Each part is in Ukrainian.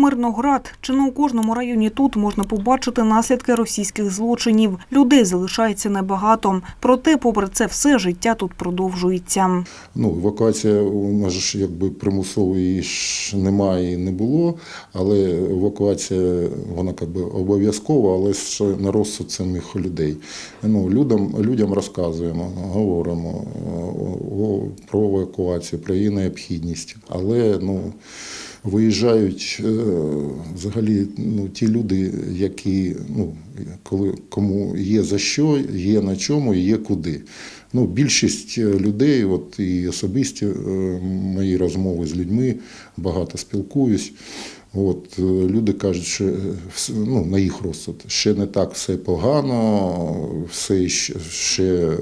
Мирноград чи не у кожному районі тут можна побачити наслідки російських злочинів. Людей залишається небагато. Проте, попри це все, життя тут продовжується. Ну, евакуація у нас ж якби примусової ж немає і не було, але евакуація вона якби обов'язкова, але ж на розсуд самих людей. Ну, людям, людям розказуємо, говоримо про евакуацію, про її необхідність. Але ну, виїжджають е, взагалі ну, ті люди, які ну, коли кому є за що, є на чому є куди. Ну, більшість людей, от і особисті е, мої розмови з людьми, багато спілкуюсь. От, е, люди кажуть, що е, ну, на їх розсуд ще не так все погано, все ще,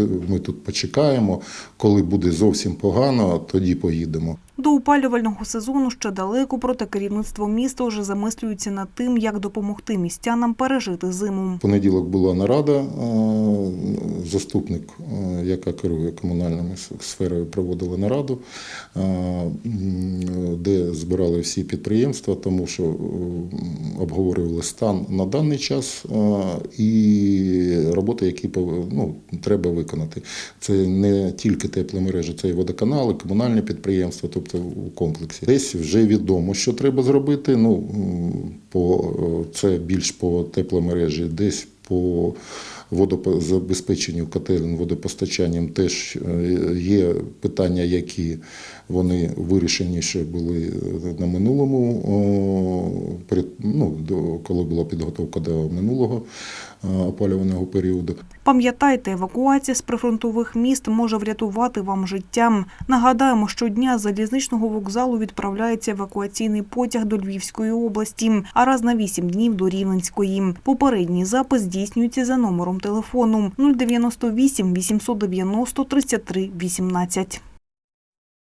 е, ми тут почекаємо. Коли буде зовсім погано, тоді поїдемо. До опалювального сезону ще далеко, проте керівництво міста вже замислюється над тим, як допомогти містянам пережити зиму. Понеділок була нарада, е, заступник, е, яка керує комунальними с- сферою, проводила нараду, е, де збирали всі підприємства, тому що е, обговорювали стан на даний час і роботи, які ну, треба виконати. Це не тільки тепломережі, це і водоканали, комунальні підприємства, тобто у комплексі. Десь вже відомо, що треба зробити. Ну, по, е, це більш по тепломережі, десь по водозабезпеченню котелень, водопостачанням теж е, є питання, які вони вирішені ще були на минулому, ну, коли була підготовка до минулого е, опалювального періоду. Пам'ятайте, евакуація з прифронтових міст може врятувати вам життя. Нагадаємо, щодня з залізничного вокзалу відправляється евакуаційний потяг до Львівської області, а раз на 8 днів до Рівненської. Попередній запис здійснюється за номером телефону 098 890 33 18.